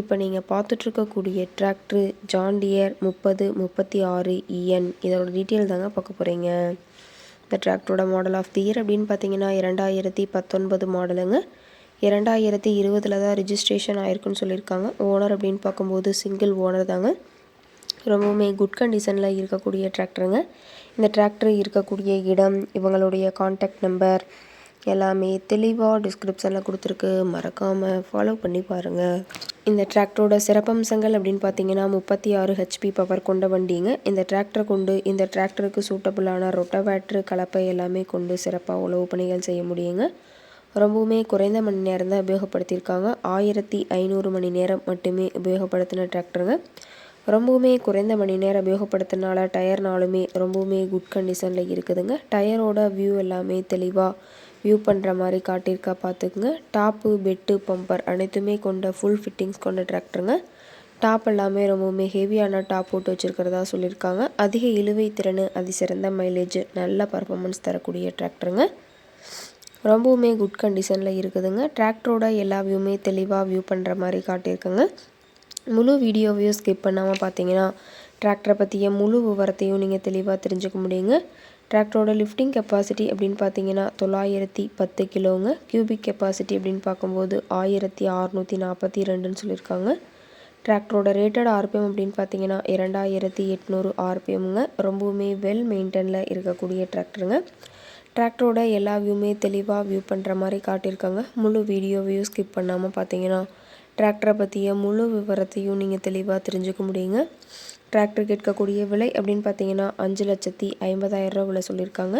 இப்போ நீங்கள் பார்த்துட்ருக்கக்கூடிய tractor John Deere முப்பது முப்பத்தி ஆறு இஎன் இதோட டீட்டெயில் தாங்க பார்க்க போகிறீங்க இந்த டிராக்டரோட மாடல் ஆஃப் தி இயர் அப்படின்னு பார்த்தீங்கன்னா இரண்டாயிரத்தி பத்தொன்பது மாடலுங்க இரண்டாயிரத்தி இருபதில் தான் ரிஜிஸ்ட்ரேஷன் ஆயிருக்குன்னு சொல்லியிருக்காங்க. ஓனர் அப்படின்னு பார்க்கும்போது சிங்கிள் ஓனர் தாங்க. ரொம்பவுமே குட் கண்டிஷனில் இருக்கக்கூடிய டிராக்டருங்க இந்த டிராக்டர் இருக்கக்கூடிய இடம் இவங்களுடைய காண்டாக்ட் நம்பர் எல்லாமே தெளிவாக டிஸ்கிரிப்ஷனில் கொடுத்துருக்கு. மறக்காமல் ஃபாலோ பண்ணி பாருங்கள் இந்த டிராக்டரோட சிறப்பம்சங்கள் அப்படின்னு பார்த்தீங்கன்னா முப்பத்தி ஆறு ஹெச்பி பவர் கொண்ட வண்டிங்க. இந்த டிராக்டரை கொண்டு இந்த டிராக்டருக்கு சூட்டபுளான ரொட்டவேட்ரு கலப்பை எல்லாமே கொண்டு சிறப்பாக உழவு பணிகள் செய்ய முடியுங்க. ரொம்பவுமே குறைந்த மணி நேரம் தான் உபயோகப்படுத்தியிருக்காங்க. ஆயிரத்தி ஐநூறு மணி நேரம் மட்டுமே உபயோகப்படுத்தின டிராக்டருங்க ரொம்பவுமே குறைந்த மணி நேரம் உபயோகப்படுத்தினால டயர்னாலுமே ரொம்பவுமே குட் கண்டிஷனில் இருக்குதுங்க. டயரோட வியூ எல்லாமே தெளிவாக வியூ பண்ணுற மாதிரி காட்டியிருக்கா பார்த்துக்குங்க. டாப்பு பெட்டு பம்பர் அனைத்துமே கொண்ட ஃபுல் ஃபிட்டிங்ஸ் கொண்ட டிராக்டருங்க டாப் எல்லாமே ரொம்பவுமே ஹெவியான டாப் போட்டு வச்சுருக்கிறதா சொல்லியிருக்காங்க. அதிக இழுவை திறன் அதிசிறந்த மைலேஜ் நல்ல பர்ஃபாமன்ஸ் தரக்கூடிய டிராக்டருங்க ரொம்பவுமே குட் கண்டிஷனில் இருக்குதுங்க. டிராக்டரோட எல்லா வியூமே தெளிவாக வியூ பண்ணுற மாதிரி காட்டியிருக்குங்க. முழு வீடியோவையும் ஸ்கிப் பண்ணாமல் பார்த்தீங்கன்னா டிராக்டரை பற்றிய முழு விவரத்தையும் நீங்கள் தெளிவாக தெரிஞ்சுக்க முடியுங்க. டிராக்டரோட லிஃப்டிங் கெப்பாசிட்டி அப்படின்னு பார்த்தீங்கன்னா தொள்ளாயிரத்தி பத்து கிலோங்க. கியூபிக் கெப்பாசிட்டி அப்படின்னு பார்க்கும்போது ஆயிரத்தி அறநூற்றி நாற்பத்தி ரெண்டுன்னு சொல்லியிருக்காங்க டிராக்டரோட ரேட்டட் ஆர்பிஎம் அப்படின்னு பார்த்தீங்கன்னா இரண்டாயிரத்தி எட்நூறு ஆர்பிஎம்ங்க ரொம்பவுமே வெல் மெயின்டெனில் இருக்கக்கூடிய டிராக்டருங்க டிராக்டரோட எல்லா வியூமே தெளிவாக வியூ பண்ணுற மாதிரி காட்டியிருக்காங்க. முழு வீடியோவையும் ஸ்கிப் பண்ணாமல் பார்த்தீங்கன்னா டிராக்டரை பற்றிய முழு விவரத்தையும் நீங்கள் தெளிவாக தெரிஞ்சுக்க முடியுங்க. டிராக்டர் கேட்கக்கூடிய விலை அப்படின்னு பார்த்தீங்கன்னா அஞ்சு லட்சத்தி ஐம்பதாயிரம் ரூபா விலை சொல்லியிருக்காங்க.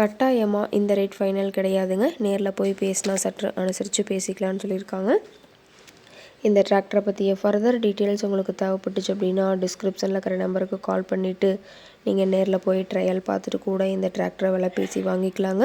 கட்டாயமாக இந்த ரேட் ஃபைனல் கிடையாதுங்க. நேரில் போய் பேசினா சற்று அனுசரித்து பேசிக்கலான்னு சொல்லியிருக்காங்க. இந்த டிராக்டரை பற்றிய ஃபர்தர் டீட்டெயில்ஸ் உங்களுக்கு தேவைப்பட்டுச்சு அப்படின்னா டிஸ்கிரிப்ஷனில் இருக்கிற நம்பருக்கு கால் பண்ணிவிட்டு நீங்கள் நேரில் போய் ட்ரையல் பார்த்துட்டு கூட இந்த டிராக்டரை விலை பேசி வாங்கிக்கலாங்க.